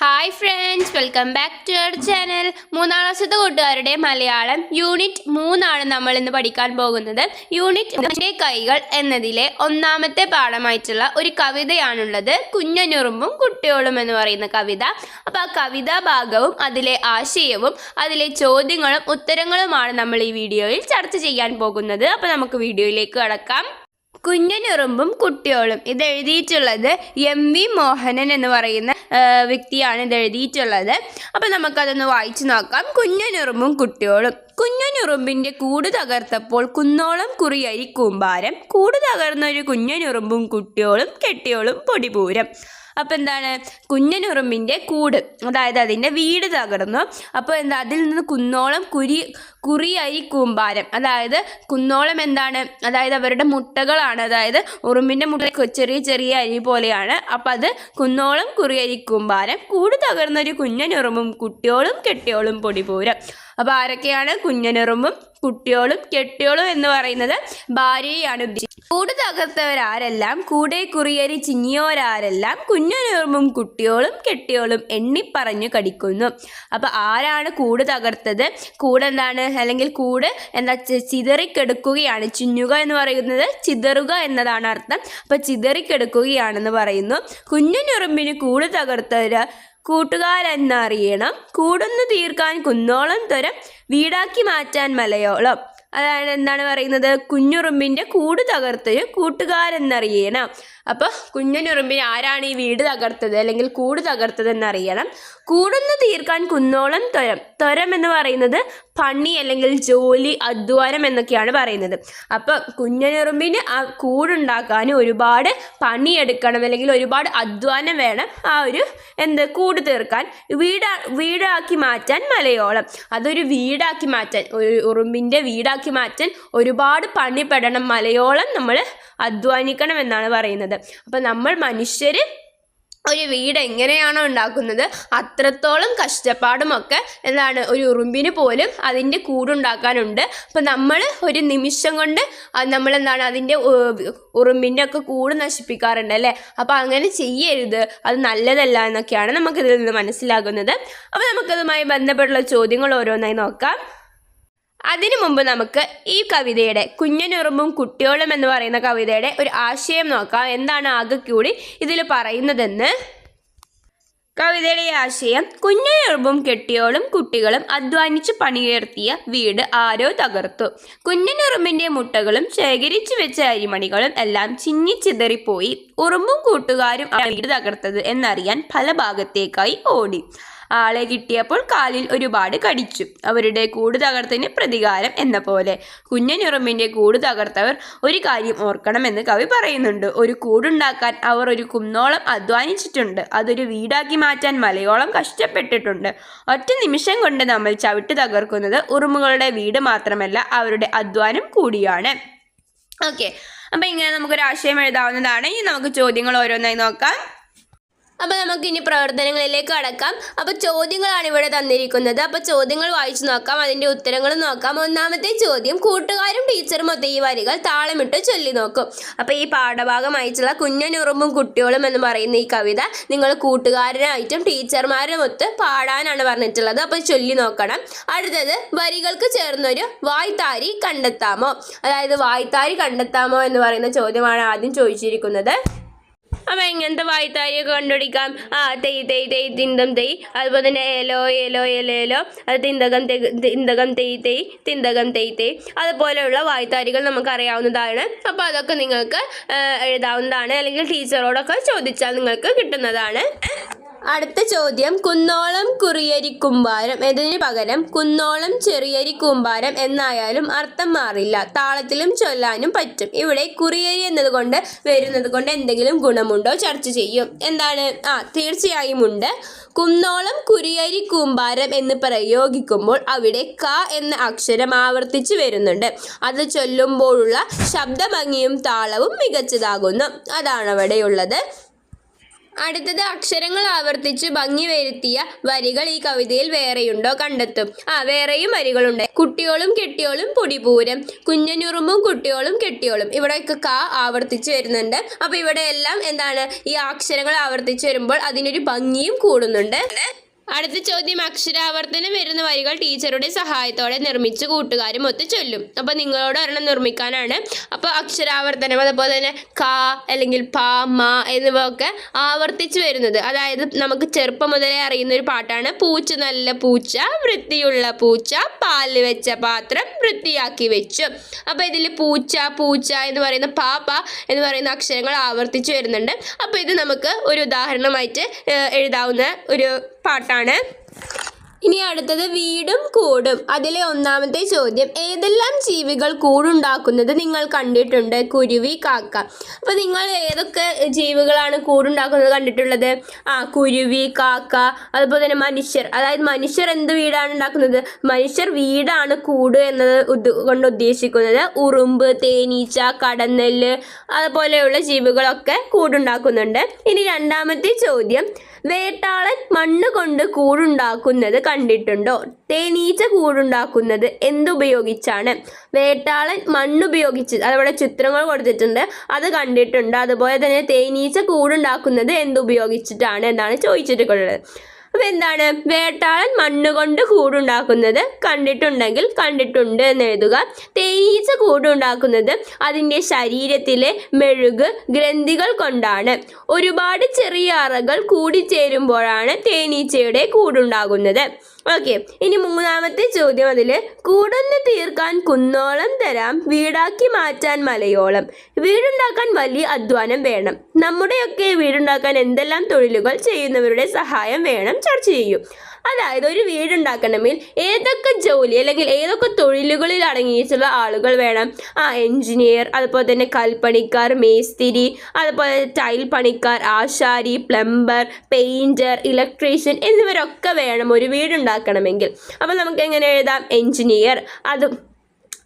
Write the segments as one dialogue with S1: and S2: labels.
S1: Hi friends welcome back to our channel മൂന്നാം ക്ലാസ്സിലത്തെ കൂട്ടുകാരുടെ മലയാളം യൂണിറ്റ് മൂന്നാണ് നമ്മൾ ഇന്ന് പഠിക്കാൻ പോകുന്നത്. യൂണിറ്റ് കൈകൾ എന്നതിലെ ഒന്നാമത്തെ പാഠമായിട്ടുള്ള ഒരു കവിതയാണുള്ളത്. കുഞ്ഞനുറുമ്പും കുട്ടിയോളും എന്ന് പറയുന്ന കവിത. അപ്പോൾ ആ കവിതാ ഭാഗവും അതിലെ ആശയവും അതിലെ ചോദ്യങ്ങളും ഉത്തരങ്ങളുമാണ് നമ്മൾ ഈ വീഡിയോയിൽ ചർച്ച ചെയ്യാൻ പോകുന്നത്. അപ്പോൾ നമുക്ക് വീഡിയോയിലേക്ക് കടക്കാം. കുഞ്ഞനുറുമ്പും കുട്ടിയോളും. ഇത് എഴുതിയിട്ടുള്ളത് എം വി മോഹനൻ എന്ന് പറയുന്ന വ്യക്തിയാണ് ഇത് എഴുതിയിട്ടുള്ളത് അപ്പം നമുക്കതൊന്ന് വായിച്ചു നോക്കാം. കുഞ്ഞനുറുമ്പും കുട്ടിയോളും. കുഞ്ഞനുറുമ്പിന്റെ കൂട് തകർത്തപ്പോൾ കുന്നോളം കുറിയരി കൂമ്പാരം. കൂട് തകർന്നൊരു കുഞ്ഞനുറുമ്പും കുട്ടിയോളും കെട്ടിയോളും പൊടിപൂരം. അപ്പം എന്താണ്? കുഞ്ഞനുറുമ്പിന്റെ കൂട്. അതായത് അതിന്റെ വീട് തകർന്നു. അപ്പോൾ എന്താ? അതിൽ നിന്ന് കുന്നോളം കുരി കുറിയരി കൂമ്പാരം. അതായത് കുന്നോളം എന്താണ്? അതായത് അവരുടെ മുട്ടകളാണ്. അതായത് ഉറുമ്പിന്റെ മുട്ട ചെറിയ ചെറിയ അരി പോലെയാണ്. അപ്പം അത് കുന്നോളം കുറിയരി കൂമ്പാരം. കൂട് തകർന്നൊരു കുഞ്ഞനുറുമ്പും കുട്ടിയോളും കെട്ടിയോളും പൊടിപൂരം. അപ്പോൾ ആരൊക്കെയാണ് കുഞ്ഞനുറുമ്പും കുട്ടിയോളും കെട്ടിയോളും എന്ന് പറയുന്നത്? ഭാര്യയാണ് ഉദ്ദേശിച്ചത്. കൂട് തകർത്തവരാരെല്ലാം കൂടെ കുറിയരി ചിങ്ങിയോരാരെല്ലാം കുഞ്ഞനുറുമ്പും കുട്ടിയോളും കെട്ടിയോളും എണ്ണിപ്പറഞ്ഞു കടിക്കുന്നു. അപ്പോൾ ആരാണ് കൂട് തകർത്തത്? കൂട് എന്താണ്? അല്ലെങ്കിൽ കൂട് എന്താ ചിതറിക്കെടുക്കുകയാണ്. ചിന്നുക എന്ന് പറയുന്നത് ചിതറുക എന്നതാണ് അർത്ഥം. അപ്പോൾ ചിതറിക്കെടുക്കുകയാണെന്ന് പറയുന്നു. കുഞ്ഞനുറുമ്പിന് കൂട് തകർത്തവര് കൂട്ടുകാരെന്നറിയണം. കൂടൊന്നു തീർക്കാൻ കുന്നോളം തരം വീടാക്കി മാറ്റാൻ മലയോളം. അതാണ് എന്താണ് പറയുന്നത്? കുഞ്ഞുറുമ്പിന്റെ കൂട് തകർത്ത് കൂട്ടുകാരെന്നറിയണം. അപ്പോൾ കുഞ്ഞനുറുമ്പിന് ആരാണ് ഈ വീട് തകർത്തത് അല്ലെങ്കിൽ കൂട് തകർത്തത് എന്നറിയണം കൂടുന്നു തീർക്കാൻ കുന്നോളം ത്വരം. ത്വരം എന്ന് പറയുന്നത് പണി അല്ലെങ്കിൽ ജോലി അധ്വാനം എന്നൊക്കെയാണ് പറയുന്നത്. അപ്പോൾ കുഞ്ഞനുറുമ്പിന് ആ കൂടുണ്ടാക്കാൻ ഒരുപാട് പണിയെടുക്കണം അല്ലെങ്കിൽ ഒരുപാട് അധ്വാനം വേണം ആ ഒരു എന്ത് കൂട് തീർക്കാൻ. വീട് വീടാക്കി മാറ്റാൻ മലയോളം. അതൊരു വീടാക്കി മാറ്റാൻ ഒരു ഉറുമ്പിന്റെ വീടാക്കി മാറ്റാൻ ഒരുപാട് പണിപ്പെടണം. മലയോളം നമ്മൾ അധ്വാനിക്കണം എന്നാണ് പറയുന്നത്. അപ്പം നമ്മൾ മനുഷ്യർ ഒരു വീട് എങ്ങനെയാണോ ഉണ്ടാക്കുന്നത് അത്രത്തോളം കഷ്ടപ്പാടുമൊക്കെ എന്താണ് ഒരു ഉറുമ്പിന് പോലും അതിന്റെ കൂടുണ്ടാക്കാനുണ്ട്. അപ്പം നമ്മൾ ഒരു നിമിഷം കൊണ്ട് നമ്മൾ എന്താണ് അതിന്റെ ഉറുമ്പിന്റെ ഒക്കെ കൂട് നശിപ്പിക്കാറുണ്ട് അല്ലേ? അപ്പം അങ്ങനെ ചെയ്യരുത്. അത് നല്ലതല്ല എന്നൊക്കെയാണ് നമുക്കിതിൽ നിന്ന് മനസ്സിലാകുന്നത്. അപ്പോൾ നമുക്കതുമായി ബന്ധപ്പെട്ടുള്ള ചോദ്യങ്ങൾ ഓരോന്നായി നോക്കാം. അതിനു മുമ്പ് നമുക്ക് ഈ കവിതയുടെ കുഞ്ഞനുറുമ്പും കുട്ടിയോളം എന്ന് പറയുന്ന കവിതയുടെ ഒരു ആശയം നോക്കാം. എന്താണ് ആകെ കൂടി ഇതിൽ പറയുന്നതെന്ന്? കവിതയുടെ ആശയം കുഞ്ഞനുറുമ്പും കെട്ടിയോളും കുട്ടികളും അധ്വാനിച്ച് പണിയുയർത്തിയ വീട് ആരോ തകർത്തു. കുഞ്ഞനുറുമ്പിന്റെ മുട്ടകളും ശേഖരിച്ചു വെച്ച അരിമണികളും എല്ലാം ചിന്നിച്ചിതറിപ്പോയി ഉറുമ്പും കൂട്ടുകാരും ആ വീട് തകർത്തത് എന്നറിയാൻ പല ഭാഗത്തേക്കായി ഓടി. ആളെ കിട്ടിയപ്പോൾ കാലിൽ ഒരുപാട് കടിച്ചു. അവരുടെ കൂട് തകർത്തതിന് പ്രതികാരം എന്ന പോലെ. കുഞ്ഞനുറുമ്പിന്റെ കൂട് തകർത്തവർ ഒരു കാര്യം ഓർക്കണമെന്ന് കവി പറയുന്നുണ്ട്. ഒരു കൂടുണ്ടാക്കാൻ അവർ ഒരു കുന്നോളം അധ്വാനിച്ചിട്ടുണ്ട്. അതൊരു വീടാക്കി മാറ്റാൻ മലയോളം കഷ്ടപ്പെട്ടിട്ടുണ്ട്. ഒറ്റ നിമിഷം കൊണ്ട് നമ്മൾ ചവിട്ട് തകർക്കുന്നത് ഉറുമ്പുകളുടെ വീട് മാത്രമല്ല അവരുടെ അധ്വാനം കൂടിയാണ്. ഓക്കെ. അപ്പം ഇങ്ങനെ നമുക്കൊരു ആശയം എഴുതാവുന്നതാണ്. ഇനി നമുക്ക് ചോദ്യങ്ങൾ ഓരോന്നായി നോക്കാം. അപ്പോൾ നമുക്ക് ഇനി പ്രവർത്തനങ്ങളിലേക്ക് കടക്കാം. അപ്പോൾ ചോദ്യങ്ങളാണ് ഇവിടെ തന്നിരിക്കുന്നത്. അപ്പോൾ ചോദ്യങ്ങൾ വായിച്ചു നോക്കാം. അതിന്റെ ഉത്തരങ്ങൾ നോക്കാം. ഒന്നാമത്തെ ചോദ്യം കൂട്ടുകാരും ടീച്ചറും ഒത്ത ഈ വരികൾ താളമിട്ട് ചൊല്ലി നോക്കും. അപ്പോൾ ഈ പാഠഭാഗം അയച്ചുള്ള കുഞ്ഞനുറുമ്പും കുട്ടികളും എന്ന് പറയുന്ന ഈ കവിത നിങ്ങൾ കൂട്ടുകാരനായിട്ടും ടീച്ചർമാരും ഒത്ത് പാടാനാണ് പറഞ്ഞിട്ടുള്ളത്. അപ്പോൾ ചൊല്ലി നോക്കണം. അടുത്തത് വരികൾക്ക് ചേർന്നൊരു വായ്ത്താരി കണ്ടെത്താമോ? അതായത് വായ്ത്താരി കണ്ടെത്താമോ എന്ന് പറയുന്ന ചോദ്യമാണ് ആദ്യം ചോദിച്ചിരിക്കുന്നത്. അപ്പം എങ്ങനത്തെ വായ്ത്താരിയൊക്കെ കണ്ടുപിടിക്കാം? ആ തെയ് തെയ് തെയ് തിന്തം തെയ്. അതുപോലെ തന്നെ ഏലോ ഏലോ ഏലോ അത് തിന്തകം തിന്തകം തെയ് തെയ് തിന്തകം തെയ് തെയ്. അതുപോലെയുള്ള വായ്ത്താരികൾ നമുക്ക് അറിയാവുന്നതാണ് അപ്പോൾ അതൊക്കെ നിങ്ങൾക്ക് എഴുതാവുന്നതാണ്. അല്ലെങ്കിൽ ടീച്ചറോടൊക്കെ ചോദിച്ചാൽ നിങ്ങൾക്ക് കിട്ടുന്നതാണ്. അടുത്ത ചോദ്യം. കുന്നോളം കുറിയരി കുമ്പാരം എന്നതിന് പകരം കുന്നോളം ചെറിയരി കുമ്പാരം എന്നായാലും അർത്ഥം മാറില്ല. താളത്തിലും ചൊല്ലാനും പറ്റും. ഇവിടെ കുറിയരി എന്നതുകൊണ്ട് വരുന്നത് കൊണ്ട് എന്തെങ്കിലും ഗുണമുണ്ടോ? ചർച്ച ചെയ്യും. എന്താണ്? ആ തീർച്ചയായും ഉണ്ട്. കുന്നോളം കുരിയരി കൂമ്പാരം എന്ന് പ്രയോഗിക്കുമ്പോൾ അവിടെ ക എന്ന അക്ഷരം ആവർത്തിച്ചു വരുന്നുണ്ട്. അത് ചൊല്ലുമ്പോഴുള്ള ശബ്ദഭംഗിയും താളവും മികച്ചതാകുന്നു. അതാണ് അവിടെയുള്ളത്. അടുത്തത് അക്ഷരങ്ങൾ ആവർത്തിച്ച് ഭംഗി വരുത്തിയ വരികൾ ഈ കവിതയിൽ വേറെയുണ്ടോ കണ്ടെത്തും. ആ വേറെയും വരികളുണ്ട്. കുട്ടിയോളും കെട്ടിയോളും പൊടിപൂരം. കുഞ്ഞനുറുമ്പും കുട്ടിയോളും കെട്ടിയോളും. ഇവിടെയൊക്കെ ക ആവർത്തിച്ച് വരുന്നുണ്ട്. അപ്പൊ ഇവിടെ എല്ലാം എന്താണ്? ഈ അക്ഷരങ്ങൾ ആവർത്തിച്ച് വരുമ്പോൾ അതിനൊരു ഭംഗിയും കൂടുന്നുണ്ട്. അടുത്ത ചോദ്യം അക്ഷരാവർത്തനം വരുന്ന വരികൾ ടീച്ചറുടെ സഹായത്തോടെ നിർമ്മിച്ച് കൂട്ടുകാരും ഒത്ത് ചൊല്ലും അപ്പോൾ നിങ്ങളോട് ഒരെണ്ണം നിർമ്മിക്കാനാണ്. അപ്പോൾ അക്ഷരാവർത്തനം അതുപോലെ തന്നെ ക അല്ലെങ്കിൽ പ മ എന്നിവ ഒക്കെ ആവർത്തിച്ച് വരുന്നത്. അതായത് നമുക്ക് ചെറുപ്പം മുതലേ അറിയുന്ന ഒരു പാട്ടാണ്. പൂച്ച നല്ല പൂച്ച വൃത്തിയുള്ള പൂച്ച പാൽ വെച്ച പാത്രം വൃത്തിയാക്കി വെച്ചു. അപ്പോൾ ഇതിൽ പൂച്ച പൂച്ച എന്ന് പറയുന്ന പാ പ എന്ന് പറയുന്ന അക്ഷരങ്ങൾ ആവർത്തിച്ച് വരുന്നുണ്ട്. അപ്പോൾ ഇത് നമുക്ക് ഒരു ഉദാഹരണമായിട്ട് എഴുതാവുന്ന ഒരു പാട്ടാണ്. ഇനി അടുത്തത് വീടും കൂടും. അതിലെ ഒന്നാമത്തെ ചോദ്യം ഏതെല്ലാം ജീവികൾ കൂടുണ്ടാക്കുന്നത് നിങ്ങൾ കണ്ടിട്ടുണ്ട്? കുരുവി കാക്ക. അപ്പോൾ നിങ്ങൾ ഏതൊക്കെ ജീവികളാണ് കൂടുണ്ടാക്കുന്നത് കണ്ടിട്ടുള്ളത്? ആ കുരുവി കാക്ക അതുപോലെ തന്നെ മനുഷ്യർ. അതായത് മനുഷ്യർ എന്ത് വീടാണ് ഉണ്ടാക്കുന്നത്? മനുഷ്യർ വീടാണ് കൂട് എന്നത് കൊണ്ട് ഉദ്ദേശിക്കുന്നത് ഉറുമ്പ് തേനീച്ച കടന്നെല്ല് അതുപോലെയുള്ള ജീവികളൊക്കെ കൂടുണ്ടാക്കുന്നുണ്ട്. ഇനി രണ്ടാമത്തെ ചോദ്യം വേട്ടാളൻ മണ്ണ് കൊണ്ട് കൂടുണ്ടാക്കുന്നത് കണ്ടിട്ടുണ്ടോ? തേനീച്ച കൂടുണ്ടാക്കുന്നത് എന്തുപയോഗിച്ചാണ്? വേട്ടാളൻ മണ്ണുപയോഗിച്ച് അതവിടെ ചിത്രങ്ങൾ കൊടുത്തിട്ടുണ്ട് അത് കണ്ടിട്ടുണ്ട്. അതുപോലെ തന്നെ തേനീച്ച കൂടുണ്ടാക്കുന്നത് എന്തുപയോഗിച്ചിട്ടാണ് എന്നാണ് ചോദിച്ചിട്ടുള്ളത്. അപ്പോൾ എന്താണ് വേട്ടാളൻ മണ്ണുകൊണ്ട് കൂടുണ്ടാക്കുന്നത് കണ്ടിട്ടുണ്ടെങ്കിൽ കണ്ടിട്ടുണ്ട് എന്ന് എഴുതുക. തേനീച്ച കൂടുണ്ടാക്കുന്നത് അതിന്റെ ശരീരത്തിലെ മെഴുക് ഗ്രന്ഥികൾ കൊണ്ടാണ്. ഒരുപാട് ചെറിയ അറകൾ കൂടിച്ചേരുമ്പോഴാണ് തേനീച്ചയുടെ കൂടുണ്ടാകുന്നത്. ഓക്കെ ഇനി മൂന്നാമത്തെ ചോദ്യം അതിൽ കൂടൊന്ന് തീർക്കാൻ കുന്നോളം തരാം വീടാക്കി മാറ്റാൻ മലയോളം. വീടുണ്ടാക്കാൻ വലിയ അധ്വാനം വേണം. നമ്മുടെയൊക്കെ വീടുണ്ടാക്കാൻ എന്തെല്ലാം തൊഴിലുകൾ ചെയ്യുന്നവരുടെ സഹായം വേണം ചർച്ച ചെയ്യൂ. അതായത് ഒരു വീടുണ്ടാക്കണമെങ്കിൽ ഏതൊക്കെ ജോലി അല്ലെങ്കിൽ ഏതൊക്കെ തൊഴിലുകളിൽ അടങ്ങിയിട്ടുള്ള ആളുകൾ വേണം. ആ എഞ്ചിനീയർ അതുപോലെ തന്നെ കൽപ്പണിക്കാർ മേസ്തിരി അതുപോലെ ടൈൽ പണിക്കാർ ആശാരി പ്ലംബർ പെയിന്റർ ഇലക്ട്രീഷ്യൻ എന്നിവരൊക്കെ വേണം ഒരു വീടുണ്ടാക്കണമെങ്കിൽ അപ്പോൾ നമുക്ക് എങ്ങനെ എഴുതാം? എഞ്ചിനീയർ അത്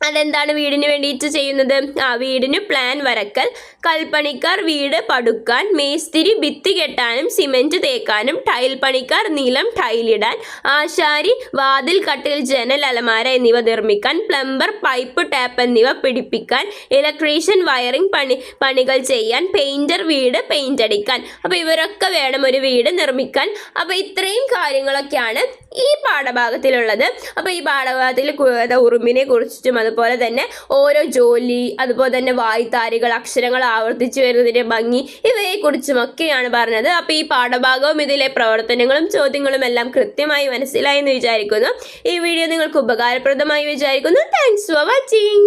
S1: അതെന്താണ് വീടിന് വേണ്ടിയിട്ട് ചെയ്യുന്നത്? ആ വീടിന് പ്ലാൻ വരക്കൽ കൽപ്പണിക്കാർ വീട് പടുക്കാൻ മേസ്തിരി ഭിത്തി കെട്ടാനും സിമെന്റ് തേക്കാനും ടൈൽ പണിക്കാർ നിലം ടൈലിടാൻ ആശാരി വാതിൽ കട്ടിൽ ജനൽ അലമാര എന്നിവ നിർമ്മിക്കാൻ പ്ലംബർ പൈപ്പ് ടാപ്പ് എന്നിവ പിടിപ്പിക്കാൻ ഇലക്ട്രീഷ്യൻ വയറിംഗ് പണി പണികൾ ചെയ്യാൻ പെയിന്റർ വീട് പെയിന്റ് അടിക്കാൻ. അപ്പോൾ ഇവരൊക്കെ വേണം ഒരു വീട് നിർമ്മിക്കാൻ. അപ്പോൾ ഇത്രയും കാര്യങ്ങളൊക്കെയാണ് ഈ പാഠഭാഗത്തിലുള്ളത്. അപ്പോൾ ഈ പാഠഭാഗത്തിൽ ഉറുമ്പിനെ കുറിച്ചിട്ടും അതുപോലെ തന്നെ ഓരോ ജോലി അതുപോലെ തന്നെ വായ്ത്താരികൾ അക്ഷരങ്ങൾ ആവർത്തിച്ചു വരുന്നതിന്റെ ഭംഗി ഇവയെക്കുറിച്ചും ഒക്കെയാണ് പറഞ്ഞത്. അപ്പോൾ ഈ പാഠഭാഗവും ഇതിലെ പ്രവർത്തനങ്ങളും ചോദ്യങ്ങളും എല്ലാം കൃത്യമായി മനസ്സിലായി എന്ന് വിചാരിക്കുന്നു. ഈ വീഡിയോ നിങ്ങൾക്ക് ഉപകാരപ്രദമായി വിചാരിക്കുന്നു. Thanks for watching